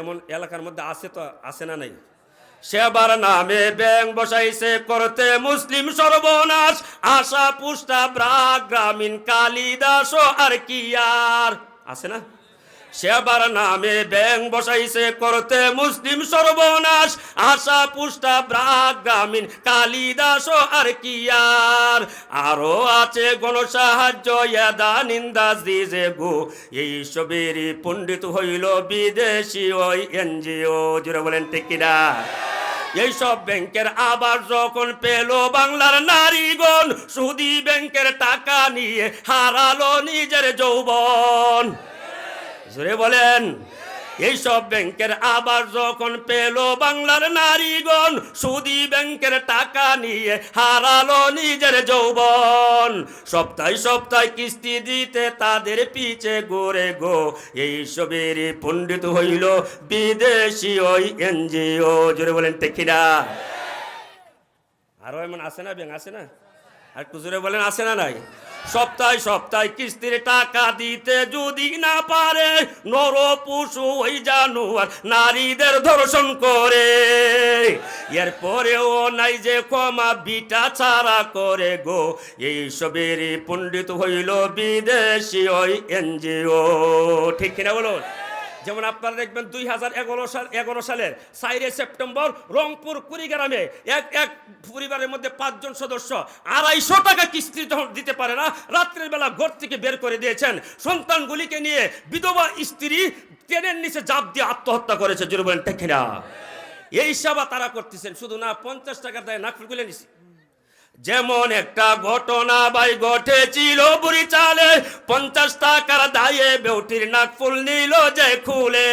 এমন এলাকার মধ্যে আছে তো, আছে না নাই? সেবার নামে ব্যাং বসাইছে, করতে মুসলিম সর্বনাশ। আশা পুষ্টা ব্রা গ্রামীণ কালিদাস, আর কি আর? আছে না? সেবার নামে ব্যাং বসাইছে, করতে মুসলিম সর্বনাশ। আশা পুষ্টা ব্রাক কালিদাস আর কি আর আরও আছে গণ সাহায্য ইয়াদা নিন্দা দিজে গো এই সবেরই পণ্ডিত হইল বিদেশি ওই এনজিও। জুড়ে বলেন, ঠিক এইসব ব্যাংকের আবার যখন পেল বাংলার নারীগণ, সুদি ব্যাংকের টাকা নিয়ে হারালো নিজের যৌবন। জোরে বলেন। এইসব ব্যাংকের আবার যখন পেল বাংলার নারীগণ, সুদি ব্যাংকের টাকা নিয়ে হারালো নিজের যৌবন। সপ্তাহে সপ্তাহে কিস্তি দিতে তাদের পিছে গোরে গো। এইসবের পণ্ডিত হইল বিদেশি ওই এনজিও। জোরে বলেন টেকিরা আরও এমন আছে না ব্যাংক আছে না? আর একটু জোরে বলেন, আছে না নাই? সপ্তাহে সপ্তাহে কিস্তির টাকা দিতে যদি না পারে, নর পশু ওই জানুয়ার নারীদের ধর্ষণ করে। এরপরেও নাই যে ক্ষমা বিটা ছাড়া করে গো। এই সবের পণ্ডিত হইল বিদেশি ওই এনজিও। ঠিক কিনা বলুন? যেমন আপনারা দেখবেন দুই হাজার এগারো সাল এগারো সালের সাইরে সেপ্টেম্বর রংপুর, কুড়িগ্রামে এক এক পরিবারের মধ্যে পাঁচজন সদস্য আড়াইশো টাকা কিস্তি দিতে পারে না, রাত্রের বেলা ঘর থেকে বের করে দিয়েছেন। সন্তানগুলিকে নিয়ে বিধবা স্ত্রী ট্রেনের নিচে জাপ দিয়ে আত্মহত্যা করেছে, জোরে বলেন, ঠিক এই সেবা তারা করতেছেন। শুধু না, পঞ্চাশ টাকার দায় নাক খুলে নিছে। যেমন একটা ঘটনা ভাই ঘটেছিল বুড়ি চালে, পঞ্চাশ টাকার দায়ে বেউটির নাক ফুল নিল যে খুলে।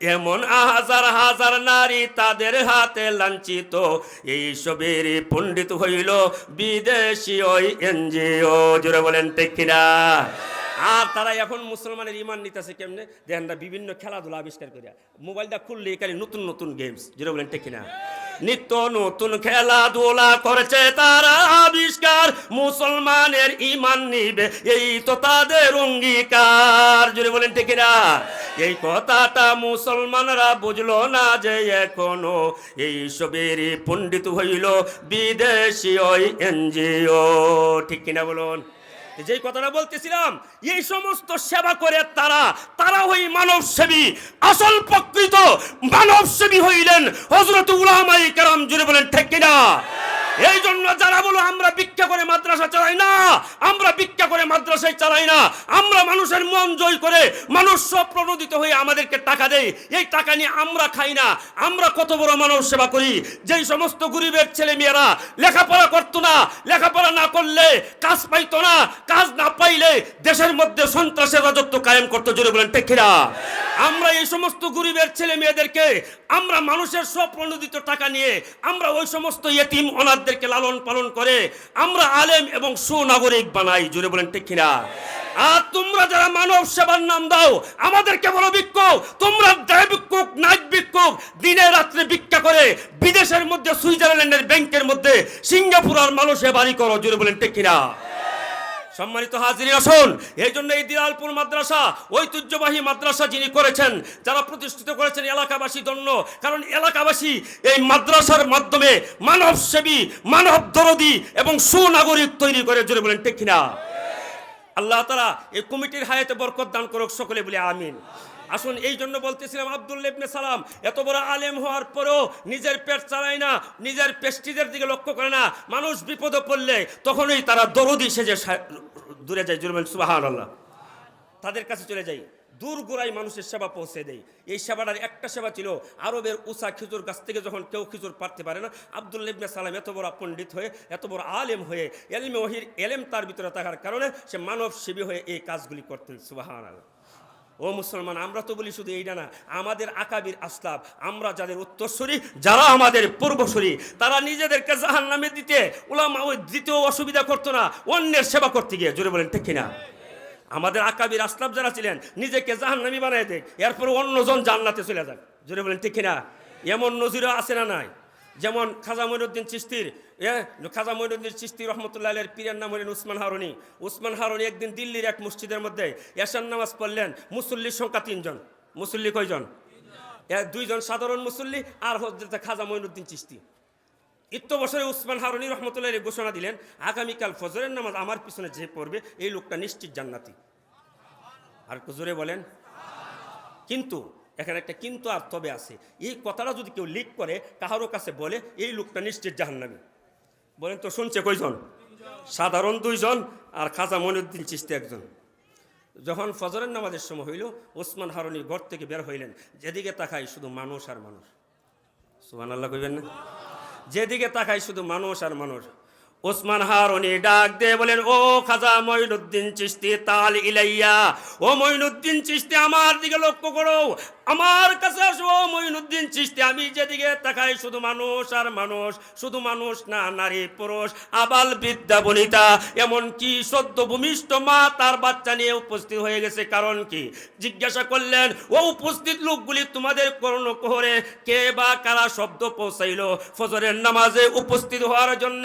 এমন হাজার হাজার নারী তাদের হাতে লাঞ্ছিত। এই সবের পণ্ডিত হইল বিদেশি ওই এনজিও। জুড়ে বলেন কিনা? আর তারা এখন মুসলমানের ইমান নিতেছে কেমনে? দেখেন বিভিন্ন খেলাধুলা আবিষ্কার করিয়া। মোবাইলটা খুললে খালি নতুন নতুন গেমস যেটা বলেন, ঠিক কিনা? নিত্য নতুন খেলাধুলা করেছে তারা আবিষ্কার। মুসলমানের ইমান নিবে, এই তো তাদের অঙ্গীকার। যদি বলেন, ঠিক কিনা? এই কথাটা মুসলমানরা বুঝলো না যে এখনও এই সবের পণ্ডিত হইল বিদেশি ওই এনজিও। ঠিক কিনা বলুন? যেই কথাটা বলতেছিলাম, এই সমস্ত সেবা করে তারা তারা ওই মানব সেবী আসল প্রকৃত মানব সেবী হইলেন হজরত উলামাই কেরাম জুড়ে বলেন, ঠিক এই জন্য যারা বলো, আমরা ভিক্ষা করে মাদ্রাসা চালাই না, আমরা ভিক্ষা করে মাদ্রাসায় চালাই না, আমরা মানুষের মন জয় করে মানুষ সব প্রণোদিত হয়ে আমাদেরকে টাকা দেয়, এই টাকা নিয়ে আমরা খাই না, আমরা কত বড় মানব সেবা করি। যেই সমস্ত গরিবের ছেলে মেয়েরা লেখাপড়া করতো না, লেখাপড়া না করলে কাজ পাইতো না, কাজ না পাইলে দেশের মধ্যে সন্ত্রাসের রাজত্ব কায়েম করতে, জোরে বলেন টেকিরা আমরা এই সমস্ত গরিবের ছেলে মেয়েদেরকে আমরা মানুষের সব প্রণোদিত টাকা নিয়ে, আমরা ওই সমস্ত ইয়েতিম অনাথদেরকে লালন পালন করে, আমরা আলেম এবং সুনাগরিক বানাই জুড়ে বলেন ঠিক কিনা? আর তোমরা যারা মানব সেবার নাম দাও, আমাদেরকে বলো বিক্ষোভ। তোমরা দেয় বিক্ষোভ, নাইট বিক্ষোভ, দিনে রাত্রে ভিক্ষা করে, বিদেশের মধ্যে, সুইজারল্যান্ডের ব্যাংকের মধ্যে, সিঙ্গাপুর আর মানুষে বাড়ি করো জুড়ে বলেন ঠিক কিনা? সম্মানিত হাজিরি আসুন। এই জন্য এই দিলালপুর মাদ্রাসা, ঐতিহ্যবাহী মাদ্রাসা যিনি করেছেন, যারা প্রতিষ্ঠিত করেছেন এলাকাবাসী জন্য, কারণ এলাকাবাসী এই মাদ্রাসার মাধ্যমে মানবসেবী, মানব দরদি এবং সুনাগরিক তৈরি করে জুড়ে বলেন, ঠিক কিনা? আল্লাহ তারা এই কমিটির হায়াতে বরকত দান করুক সকলে বলে, আমিন। আসুন, এই জন্য বলতেছিলাম আব্দুল্লা ইবনে সালাম, এত বড় আলেম হওয়ার পরেও নিজের পেট চালায় না, নিজের পেস্টিজের দিকে লক্ষ্য করে না। মানুষ বিপদে পড়লে তখনই তারা দরদি সেজে দূরে যায় জুরবেন সুবাহান আল্লাহ তাদের কাছে চলে যাই, দূর গোড়ায় মানুষের সেবা পৌঁছে দেয় এই সেবাটার একটা সেবা ছিল, আরবের উষা খেজুর গাছ থেকে যখন কেউ খেজুর পারতে পারে না, আব্দুল ইবনে সালাম এত বড় পণ্ডিত হয়ে, এত বড় আলেম হয়ে, এলমে ওহির এলেম তার ভিতরে থাকার কারণে সে মানব সেবী হয়ে এই কাজগুলি করতেন সুবাহান আল্লাহ ও মুসলমান, আমরা তো বলি শুধু এইটা না, আমাদের আকাবির আসলাব আমরা যাদের উত্তরসূরি, যারা আমাদের পূর্বসূরি, তারা নিজেদেরকে জাহান নামে দিতে ওলামা ওই দ্বিতীয় অসুবিধা করতো না, অন্যের সেবা করতে গিয়ে, জোরে বলেন, ঠিক কিনা? আমাদের আকাবির আসলাব যারা ছিলেন, নিজেকে জাহান্নামি বানায় দেখ এরপরে অন্যজন জান্নাতে চলে যাক জোরে বলেন, ঠিক কিনা? এমন নজিরও আছে না নাই? যেমন খাজা মঈনুদ্দিন চিস্তির খাজা মঈনুদ্দিন চিস্তি রহমতুল্লাহ আলের পীরের নাম হলেন উসমান হারুনি। উসমান হারুনি একদিন দিল্লির এক মসজিদের মধ্যে এশার নামাজ পড়লেন, মুসল্লির সংখ্যা তিনজন। মুসল্লি কয়জন? এর দুইজন সাধারণ মুসল্লি আর হজরত খাজা মঈনুদ্দিন চিস্তি ইত্য বছরে উসমান হারুনি রহমতুল্লাহ ঘোষণা দিলেন, আগামীকাল ফজরের নামাজ আমার পিছনে যে পড়বে, এই লোকটা নিশ্চিত জান্নাতি। আর একটু জোরে বলেন। কিন্তু এখানে একটা কিন্তু আর তবে আছে। এই কথাটা যদি কেউ লিক করে কাহারও কাছে বলে, এই লোকটা নিশ্চিত জাহান্নামি। বলেন তো, শুনছে কয়জন? সাধারণ দুইজন আর খাজা মনিউদ্দিন চিস্তি একজন। যখন ফজরের নামাজের সময় হইল, ওসমান হারুনি ঘর থেকে বের হইলেন। যেদিকে তাকাই শুধু মানুষ আর মানুষ। সুবান আল্লাহ কইবেন না? যেদিকে তাকাই শুধু মানুষ আর মানুষ। ওসমান হারুনি ডাক দিয়ে বলেন, ও খাজা মঈনুদ্দিন চিস্তি তাল ইলাইয়া, ও মঈনুদ্দিন চিস্তি আমার দিকে লক্ষ্য করো, আমার কাছে আসো, ও মঈনুদ্দিন চিস্তি আমি যেদিকে তাকাই শুধু মানুষ আর মানুষ, শুধু মানুষ না, নারী পুরুষ, আবাল বিদ্যা বনিতা, এমনকি সদ্য ভূমিষ্ঠ মা তার বাচ্চা নিয়ে উপস্থিত হয়ে গেছে, কারণ কি? জিজ্ঞাসা করলেন, ও উপস্থিত লোকগুলি তোমাদের করণ কোহরে, কে বা কারা শব্দ পৌঁছাইল ফজরের নামাজে উপস্থিত হওয়ার জন্য?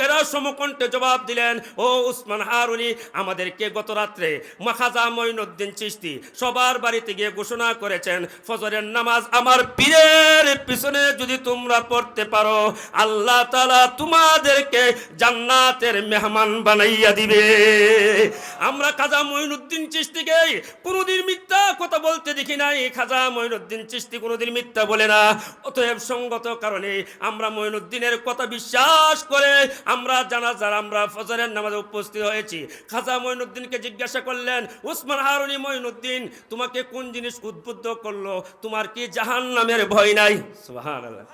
লোকেরা সমকণ্ঠে জবাব দিলেন, ও উসমান হারুনি, আমাদেরকে গত রাত্রে মাখাজা মঈনুদ্দিন চিস্তি সবার বাড়িতে গিয়ে ঘোষণা করেছেন, ফজরের নামাজ আমার পীরের পিছনে যদি তোমরা পড়তে পারো, আল্লাহ তালা তোমাদেরকে জান্নাতের মেহমান বানাইয়া দিবে। আমরা খাজা মঈনুদ্দিন চিস্তিকে কোনোদিন মিথ্যা কথা বলতে দেখি নাই। খাজা মঈনুদ্দিন চিস্তি কোনোদিন মিথ্যা বলে না। অতএব সঙ্গত কারণে আমরা মঈনুদ্দিনের কথা বিশ্বাস করে আমরা জানাজার আমরা ফজরের নামাজে উপস্থিত হয়েছি। খাজা মঈনুদ্দিনকে জিজ্ঞাসা করলেন, উসমান হারুনি মঈনুদ্দিন, তোমাকে কোন জিনিস উদ্বুদ্ধ করল? তোমার কি জাহান নামের ভয় নাই? সুবহানাল্লাহ।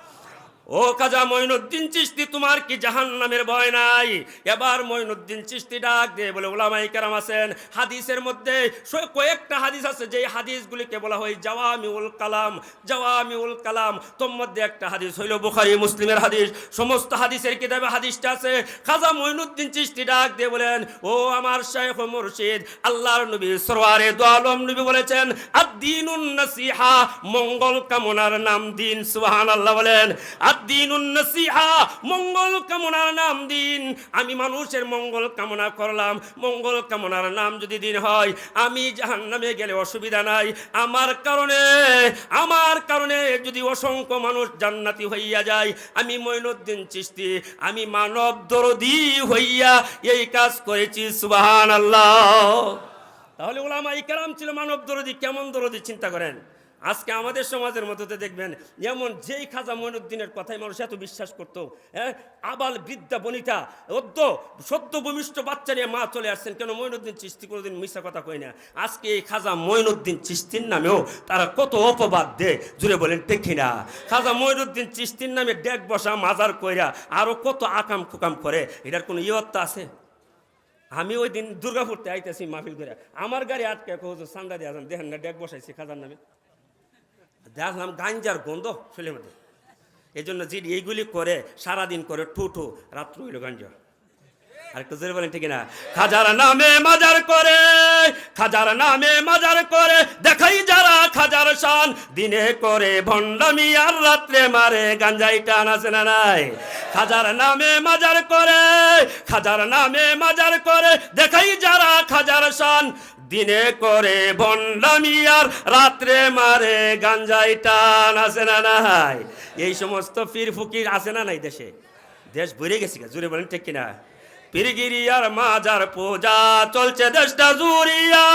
ও কাজা মঈনুদ্দিন চিস্তি তোমার কি জাহান নামের ভয় নাই? এবার মঈনুদ্দিন চিস্তি ডাক দিয়ে বলে ওলামাই কেরাম আছেন। হাদিসের মধ্যে কয়েকটা হাদিস আছে যে হাদিসগুলিকে বলা হয় জাওয়ামিউল কালাম। জাওয়ামিউল কালাম, তোর মধ্যে একটা হাদিস হইল বুখারি মুসলিমের হাদিস। সমস্ত হাদিসের কিতাবে হাদিসটা আছে। খাজা মঈনুদ্দিন চিস্তি ডাক দিয়ে বলেন, ও আমার শেখ মুর্শিদ, আল্লাহর নবী সরওয়ারে দু আলম নবী বলেছেন, আদ-দীনুন নাসিহা, মঙ্গল কামনার নাম দিন, সুবহানাল্লাহ বলেন। আদ-দীনুন নাসিহা মঙ্গল কামনার নাম দিন। আমি মানুষের মঙ্গল কামনা করলাম। মঙ্গল কামনার নাম যদি দিন হয়, আমি জাহান্নামে গেলে অসুবিধা নাই। আমার কারণে আমার কারণে যদি অসংখ্য মানুষ জান্নাতি হইয়া যায়, আমি মঈনুদ্দিন চিস্তি আমি মানব দরদি হইয়া এই কাজ করেছি সুবাহান আল্লাহ তাহলে ওলামা ইকারাম ছিল মানব দরদি, কেমন দরদি, চিন্তা করেন? আজকে আমাদের সমাজের মধ্যে দেখবেন যেমন যেই খাজা মঈনুদ্দিনের কথাই মানুষ এত বিশ্বাস করতো হ্যাঁ আবাল বৃদ্ধা বনিতা, অদ্য সদ্য ভূমিষ্ঠ বাচ্চা নিয়ে মা চলে আসছেন, কেন মঈনুদ্দিন চিস্তি কোনোদিন মিশা কথা কই না? আজকে এই খাজা মঈনুদ্দিন চিস্তির নামেও তারা কত অপবাদ দেয়, জুড়ে বলেন, দেখি না। খাজা মঈনুদ্দিন চিস্তির নামে ডেক বসা, মাজার কইরা আরও কত আকাম খুকাম করে, এটার কোনো ইয়ত্তা আছে? আমি ওই দিন দুর্গাপুরতে আইতেছি মাহফিল করে আমার গাড়ি আটকে কৌজ সান্দা দিয়ে দেখেন না, ডেক বসাইছি খাজার নামে। দেখলাম গাঞ্জার গন্ধ ছেলের মধ্যে এই জন্য যে এইগুলি করে, সারাদিন করে ঠু ঠু, রাত্র হইল গাঞ্জা। আর একটু জোরে বলেন, ঠিক না খাজার নামে মাজার করে, খাজার নামে মাজার করে, দেখাই যারা খাজার শান, দিনে করে ভণ্ডামি আর রাত্রে মারে, গাঞ্জাই টান আছে না নাই? খাজার নামে মাজার করে, খাজার নামে মাজার করে, দেখাই যারা খাজার শান দিনে করে ভণ্ডামি আর রাত্রে মারে গাঞ্জাই টান, আছে না নাই? এই সমস্ত ফির ফুকির আছে না নাই দেশে? দেশ ভরে গেছে জুড়ে বলেন ঠিক কিনা? পিরগিরি আর মাজার পূজা চলছে দেশটা জুরিয়া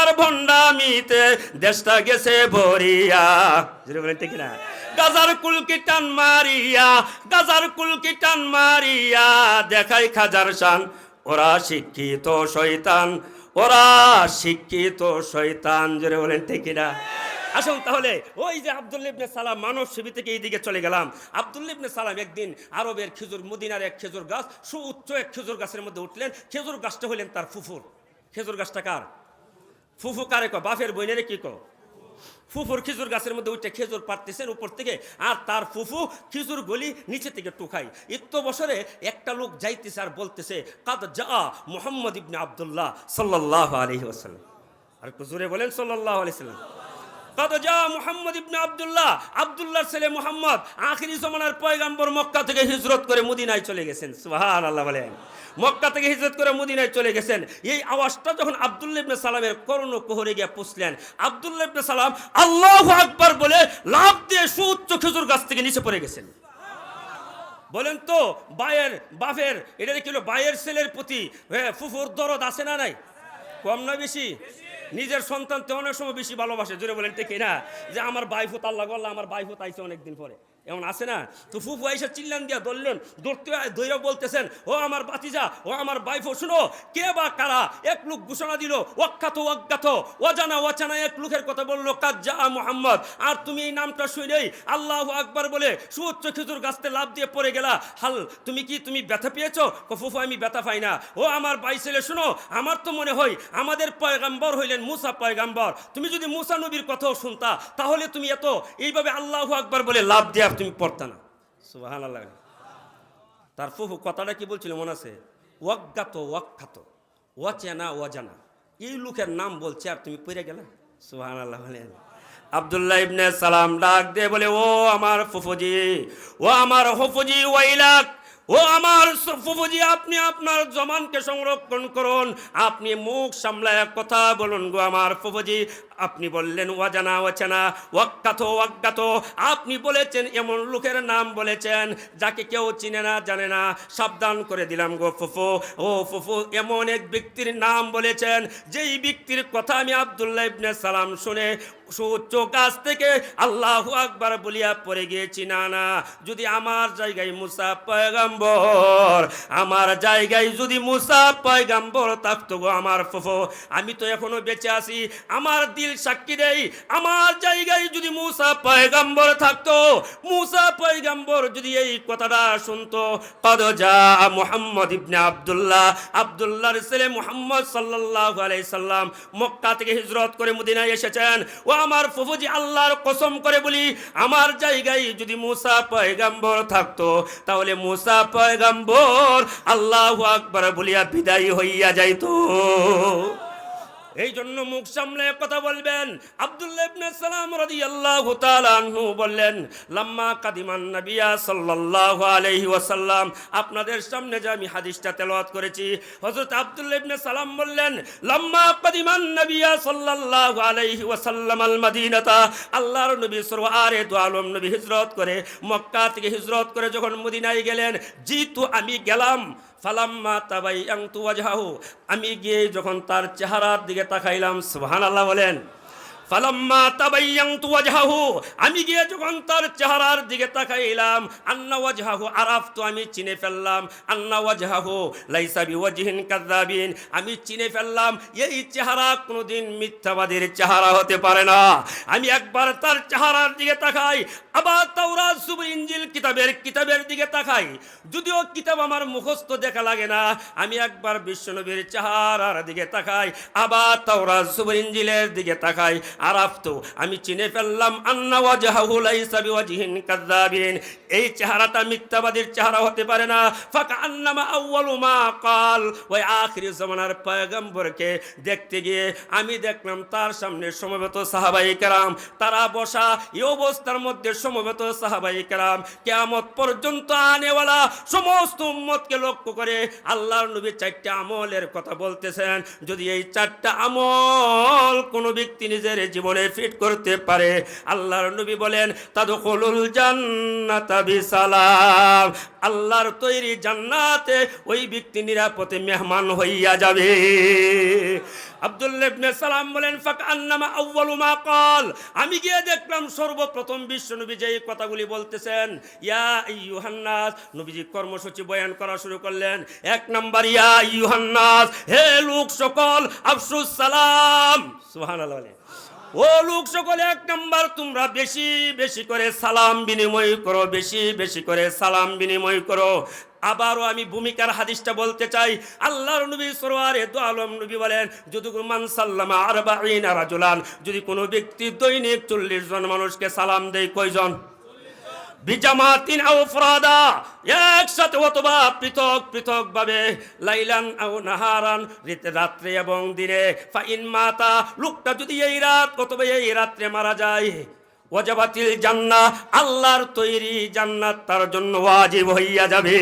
আর ভণ্ডামিতে দেশটা গেছে ভরিয়া। জুড়ে বলেন ঠিক কিনা? গাজার কুলকি টান মারিয়া, গাজার কুলকি টান মারিয়া, দেখাই খাজার শান, ওরা শিক্ষিত শয়তান। ওরা শিক্ষিত শৈতান জোরে বলেন, ঠিক না আসুন তাহলে, ওই যে আবদুল্লিবনে সালাম মানব শিবির থেকে এইদিকে চলে গেলাম। আবদুল্লিবনে সালাম একদিন আরবের খেজুর, মদিনার এক খেজুর গাছ সু উচ্চ এক খেজুর গাছের মধ্যে উঠলেন। খেজুর গাছটা হইলেন তার ফুফুর। খেজুর গাছটা কার? ফুফু কারে ক বাপের বইনেরে কি কো ফুফুর খেজুর গাছের মধ্যে উঠে খেজুর পারতেছেন উপর থেকে, আর তার ফুফু খেজুর গলি নিচে থেকে টুকাই ইত্য বছরে একটা লোক যাইতেছে আর বলতেছে, কাদ যা মোহাম্মদ ইবনে আবদুল্লাহ সাল্লাহ আলহি ওসাল্লাম আর জোরে বলেন সাল্লাহ আলি সাল্লাম কত যা মুহাম্মদ ইবনে আব্দুল্লাহ। আব্দুল্লাহর ছেলে মুহাম্মদ আখিরি জমানার পয়গাম্বর মক্কা থেকে হিজরত করে মদিনায় চলে গেছেন। সুবহান আল্লাহ বলেন। মক্কা থেকে হিজরত করে মদিনায় চলে গেছেন। এই আওয়াজটা যখন আব্দুল্লাহ ইবনে সালামের করণ কোহরে গিয়ে পুষলেন, আব্দুল্লাহ ইবনে সালাম আল্লাহ আকবার বলে লাভ দিয়ে সুউচ্চ খেজুর গাছ থেকে নিচে পড়ে গেছেন। বলেন তো, বায়ের, বাপের, এটা কি বায়ের ছেলের প্রতি ফুফুর দরদ আছে না নাই? কম না বেশি? নিজের সন্তান তো অনেক সময় বেশি ভালোবাসে, জোরে বলেন ঠিক না? যে আমার বাইফুত আল্লাহ আল্লাহ, আমার বাইফুত আইছে অনেকদিন পরে। এমন আছে না? তো ফুফু আইসা চিল্লান দিয়া ধরলেন ধরতে ধৈর্য বলতেছেন, ও আমার বাতিজা ও আমার বাইফো শুনো, কে বা কারা এক লোক ঘোষণা দিল অখ্যাত অজ্ঞাত, অজানা অচানা এক লোকের কথা বলল কাজ্জা মোহাম্মদ আর তুমি এই নামটা শুনেই আল্লাহ আকবার বলে সুউচ্চ খেজুর গাছতে লাভ দিয়ে পড়ে গেলা। হাল, তুমি কি, তুমি ব্যথা পেয়েছ? ফুফু, আমি ব্যথা পাই না। ও আমার বাই ছেলে, শুনো, আমার তো মনে হয় আমাদের পয়গাম্বর হইলেন মুসা পয়গাম্বর। তুমি যদি মুসা নবীর কথাও শুনতা, তাহলে তুমি এত, এইভাবে আল্লাহ আকবার বলে লাভ দিয়ে তুমি পড়তা না। সুবাহান আল্লাহ তার ফুফু কথাটা কি বলছিল মনে আছে? ওয়াজ্ঞাত ওয়াক্ষাত ওয়াচেনা, ওয়াজানা। এই লোকের নাম বলছে আর তুমি পড়ে গেলে? সুহান আল্লাহ আবদুল্লাহ ইবনে সালাম ডাক দে বলে, ও আমার ফুফুজি, ও আমার ফুফুজি ওয়াইলাক ও আমার ফুফুজি, আপনি আপনার জমানকে সংরক্ষণ করুন। আপনি মুখ সামলায় কথা বলুন গো আমার ফুফুজি। আপনি বললেন, ওয়াজানা ওয়াচানা, ওয়াক্কাত ওয়াজ্ঞাত আপনি বলেছেন, এমন লোকের নাম বলেছেন, যাকে কেউ চিনে না, জানে না। সাবধান করে দিলাম গো ফুফু। ও ফুফু, এমন এক ব্যক্তির নাম বলেছেন, যেই ব্যক্তির কথা আমি আবদুল্লাহ ইবনে সালাম শুনে সুউচ্চ গাছ থেকে আল্লাহ আকবার বলিয়া পড়ে গিয়েছি। না না, যদি আমার জায়গায় মুসা পয়গাম্বর, আমার জায়গায় যদি মুসা পয়গাম্বর থাকতো গো আমার ফুফু, আমি তো এখনও বেঁচে আছি। আমার দিল সাক্ষী দেই। আমার জায়গায় যদি মুসা পয়গাম্বর থাকতো, মুসা পয়গাম্বর যদি এই কথাটা শুনতো, কদ যা মুহাম্মদ ইবনে আব্দুল্লাহ। আব্দুল্লাহর ছেলে মুহাম্মদ সাল্লাল্লাহু আলাইহি সাল্লাম মক্কা থেকে হিজরত করে মদিনায় এসেছেন। ও আমার ফুফুজি আল্লাহর কসম করে বলি, আমার জায়গায় যদি মুসা পয়গাম্বর থাকতো, তাহলে মুসা পয়গাম্বর আল্লাহ আকবার বলিয়া বিদায় হইয়া যাইতো। এই জন্য মুখ সামলে কথা বলবেন। আব্দুল্লাহ ইবনে সালাম রাদিয়াল্লাহু তাআলা আনহু বললেন, লাম্মা কাদিমান নবিয়া সাল্লাল্লাহু আলাইহি ওয়াসাল্লাম। আপনাদের সামনে যে আমি হাদিসটা তেলাওয়াত করেছি, হযরত আব্দুল্লাহ ইবনে সালাম বললেন, লাম্মা কাদিমান নবিয়া সাল্লাল্লাহু আলাইহি ওয়াসাল্লাম আল মদিনাতা। আল্লাহর নবী সরওয়ারে দু আলম নবী হিজরত করে, মক্কা থেকে হিজরত করে যখন মদিনায় গেলেন জিতু আমি গেলাম। ফালাম্মা তাবাই আং তুয়াজাহু আমি গিয়ে যখন তার চেহারার দিকে তাকাইলাম সুবহানাল্লাহ বলেন ফালাম্মা তাবাইয়াংতু ওয়াজহাহু। আমি গিয়ে যখন তার চেহারার দিকে তাকাইলাম, আন্না ওয়াজহাহু আরাফতু, আমি চিনে ফেললাম, আন্না ওয়াজহাহু লাইসা বিওয়াজহিন কাযাবিন আমি চিনে ফেললাম, এই চেহারা কোনোদিন মিথ্যাবাদীর চেহারা হতে পারে না। আমি একবার তার চেহারার দিকে তাকাই, আবার তাওরাত সুবর ইনজিল কিতাবের কিতাবের দিকে তাকাই। যদিও কিতাব আমার মুখস্থ দেখা লাগে না, আমি একবার বিশ্বনবীর চেহারার দিকে তাকাই, আবার তাওরাত সুবর ইনজিলের দিকে তাকাই। আরাফতু, আমি চিনে ফেললাম, আন্না ওয়াজহাহু লাইসা বিওয়াজহিন কাযাবিন এই চেহারাটা মিথ্যাবাদীর চেহারা হতে পারে না। ফাকা আন্নামা আউয়ালু মা কাল। ওই আখিরি জামানার পয়গম্বরকে দেখতে গিয়ে আমি দেখলাম তার সামনে সমবেত সাহাবাই কেরাম। তারা বসা, এই অবস্থার মধ্যে সমবেত সাহাবাই কেরাম। কেয়ামত পর্যন্ত আনেওয়ালা সমস্ত উম্মতকে লক্ষ্য করে আল্লাহর নবী চারটা আমলের কথা বলতেছেন। যদি এই চারটা আমল কোনো ব্যক্তি নিজের জীবনে ফিট করতে পারে। আল্লাহর নবী বলেন, তাদখুলুল জান্নাতা বিসালাম। আল্লাহর তৈরি জান্নাতে ওই ব্যক্তি নিরাপদে মেহমান হইয়া যাবে। সালাম বলেন আন্নামা ক্বাল। আমি গিয়ে দেখলাম, সর্বপ্রথম বিশ্বনবী যে কথাগুলি বলতেছেন, ইয়া আইয়ুহান্নাস। নবীজি কর্মসূচি বয়ান করা শুরু করলেন, এক নাম্বার, ইয়া আইয়ুহান্নাস। হে লোক সকল, আফসুস সালাম। সুবহানাল্লাহ বলে। ও লোক সকলে, এক নম্বর, তোমরা বেশি বেশি করে সালাম বিনিময় করো, বেশি বেশি করে সালাম বিনিময় করো। আবারও আমি ভূমিকার হাদিসটা বলতে চাই। আল্লাহর নবী সরোয়ারে দু আলম নবী বলেন যদি মান সাল্লামা আইন রাজুলান। যদি কোনো ব্যক্তি দৈনিক চল্লিশ জন মানুষকে সালাম দেয়, কয়জন? বিজামাতিন আও ফরাদা, একসাথে অথবা পৃথক পৃথক ভাবে লাইলান আও নাহারান, রিতে, রাত্রে এবং দিনে। ফাইন মাতা, লোকটা যদি এই রাত অথবা এই রাত্রে মারা যায়, ওয়াজাবাতিল জান্নাহ, আল্লাহর তৈরি জান্নাত তার জন্য ওয়াজিব হইয়া যাবে।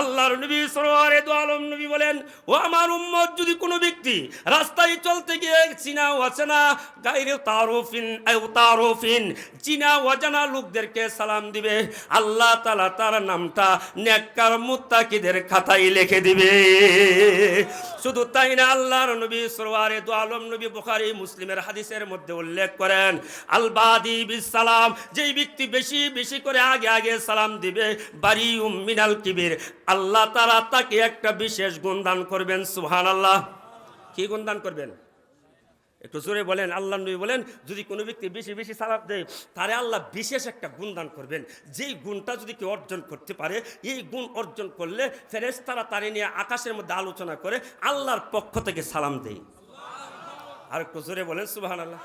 আল্লাহর নবী সরোয়ারে দু আলম বলেন, ও আমার উম্মত, যদি কোনো ব্যক্তি রাস্তায় চলতে গিয়ে চিনা অচেনা গাইরে তারফিন তারফিন, চিনা অজানা লোকদেরকে সালাম দিবে, আল্লাহ তাআলা তার নামটা নেককার মুত্তাকিদের খাতায় লিখে দিবে। শুধু তাই না, আল্লাহর নবী সরোয়ারে দু আলম নবী বুখারী, মুসলিমের হাদিসের মধ্যে উল্লেখ করেন, আল বাদি বিস সালাম, যেই ব্যক্তি বেশি বেশি করে আগে আগে সালাম দিবে বাড়ি মিনাল কিবির। আল্লাহ তারা তাকে একটা বিশেষ গুণদান করবেন সুহান আল্লাহ কি গুণদান করবেন? একটু জোরে বলেন, আল্লাহ নবী বলেন, যদি কোনো ব্যক্তি বেশি বেশি সালাম দেয়, তারে আল্লাহ বিশেষ একটা গুণদান করবেন। যেই গুণটা যদি কেউ অর্জন করতে পারে, এই গুণ অর্জন করলে ফেরেস তারা তারে নিয়ে আকাশের মধ্যে আলোচনা করে আল্লাহর পক্ষ থেকে সালাম দেয়। আর একটু জোরে বলেন সুবাহান আল্লাহ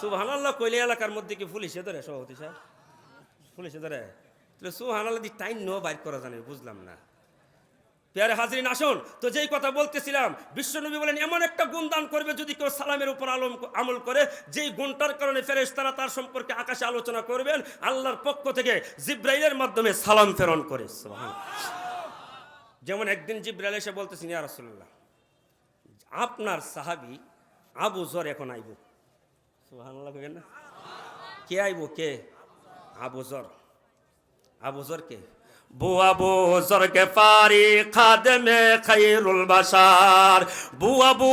সুবাহান আল্লাহ কইলে এলাকার মধ্যে কি পুলিশে ধরে, সভাপতি সাহেব? পুলিশে ধরে? তাহলে সুবাহান আল্লাহ দি টাইম নো বাইর করা জানে, বুঝলাম না। পেয়ারে হাজরিন, আসুন। তো যেই কথা বলতেছিলাম বিশ্বনবী বলেন, এমন একটা গুণ দান করবে যদি কেউ সালামের উপর আলম, আমল করে। যেই গুণটার কারণে ফেরেশ তারা তার সম্পর্কে আকাশে আলোচনা করবেন, আল্লাহর পক্ষ থেকে জিব্রাইলের মাধ্যমে সালাম প্রেরণ করে। যেমন একদিন জিব্রাইল এসে বলতেছেন, ইয়া রাসূলুল্লাহ, আপনার সাহাবী আবু জর এখন আইব। না? কে আইব? কে? আবু জর। আবু জর কে? বু আবু জর কে পারি খাদমে খৈরুল বাশার। বু আবু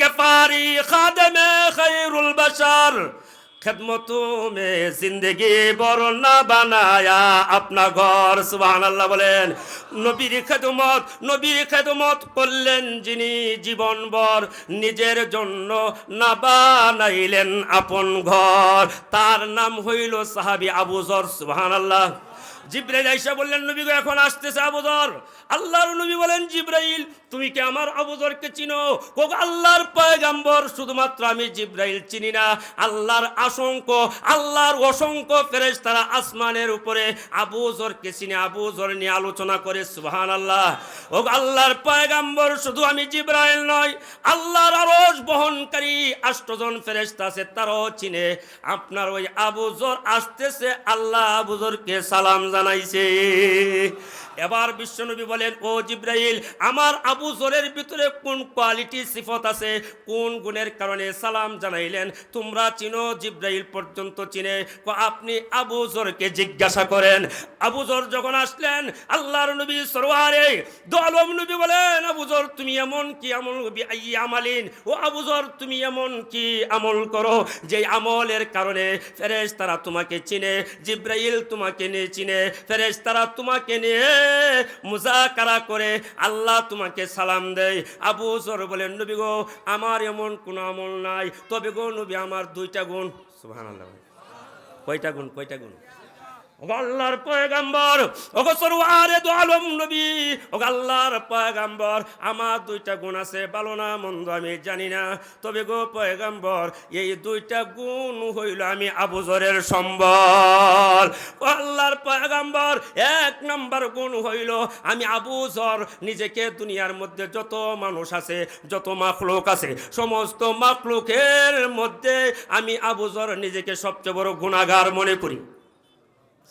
কে পারি খেদমতু মে জিন্দগি বর্ণনা বানায়া আপনা ঘর সুবহান আল্লাহ বলেন। নবীর খেদমত নবীর খেদমত করলেন যিনি জীবনভর নিজের জন্য না বানাইলেন আপন ঘর। তার নাম হইল সাহাবি আবুজর সুবহান আল্লাহ জিব্রাইল আইসা বললেন, নবী গো, এখন আসতেছে আবুদর। আল্লাহর নবী বলেন, জিব্রাইল, তুমি কি আমার আবুদরকে চিনো? আল্লাহর পয়গাম্বর, শুধুমাত্র আমি জিব্রাইল চিনি না। আল্লাহর আল্লাহর অসংখ্য ফেরেশ তারা আসমানের উপরে আবুজরকে চিনে আবুজর নিয়ে আলোচনা করে সুবহান আল্লাহ ও আল্লাহর পয়গাম্বর শুধু আমি জিব্রাইল নয়, আল্লাহর আরশ বহনকারী আষ্টজন ফেরেশতা আছে, তারাও চিনে। আপনার ওই আবুজর আসতেছে, আল্লাহ আবুজরকে সালাম জানাইছে। এবার বিশ্বনবী বলেন, ও জিব্রাইল, আমার আবু জরের ভিতরে কোন কোয়ালিটি সিফত আছে? কোন গুণের কারণে সালাম জানাইলেন? তোমরা চিনো, জিব্রাইল পর্যন্ত চিনে। আপনি আবু জরকে জিজ্ঞাসা করেন। আবু জর যখন আসলেন, আল্লাহর নবী সরোয়ারে দলম নবী বলেন, আবু জর, তুমি এমন কি আমল আমালিন? ও আবু জর, তুমি এমন কি আমল করো? যে আমলের কারণে ফেরেশ তারা তোমাকে চিনে, জিব্রাইল তোমাকে নিয়ে চিনে। ফেরেশ তারা তোমাকে নিয়ে মুজাকারা করে আল্লাহ তোমাকে সালাম দেয়। আবু জর বলেন, নবী গো, আমার এমন কোনো আমল নাই। তবে গো নবী, আমার দুইটা গুণ। সুবহানাল্লাহ। কয়টা গুণ কয়টা গুণ? আল্লাহর পয়গাম্বর, ওগো সরওয়ারে দু আলম নবী, ওগো আল্লাহর পয়গাম্বর, আমার দুইটা গুণ আছে, ভালো না মন্দ আমি জানি না। তবে গো পয়গাম্বর, এই দুইটা গুণ হইল আমি আবুজরের সম্বল। ও আল্লাহর পয়গাম্বর, এক নম্বর গুণ হইল আমি আবুজর নিজেকে দুনিয়ার মধ্যে যত মানুষ আছে, যত মাখলুক আছে, সমস্ত মাখলুকের মধ্যে আমি আবুজর নিজেকে সবচেয়ে বড় গুণাগার মনে করি।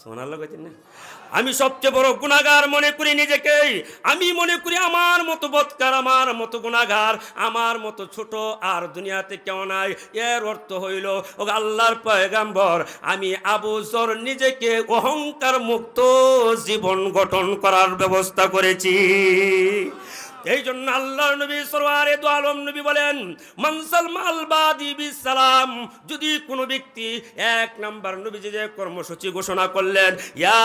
সোনার লোক না? আমি সবচেয়ে বড় গুণাগার মনে করি নিজেকে। আমি মনে করি আমার মতো বৎকার, আমার মতো গুণাগার, আমার মতো ছোট আর দুনিয়াতে কেউ নাই। এর অর্থ হইল, ও আল্লাহর পয়গাম্বর, আমি আবু জর নিজেকে অহংকার মুক্ত জীবন গঠন করার ব্যবস্থা করেছি। এই জন্য আল্লাহ নবী সরোয়ারে দু আলম নবী বলেন মানসাল মাল বাদি বিসালাম যদি কোনো ব্যক্তি এক নম্বর নবী যে কর্মসূচি ঘোষণা করলেন, ইয়া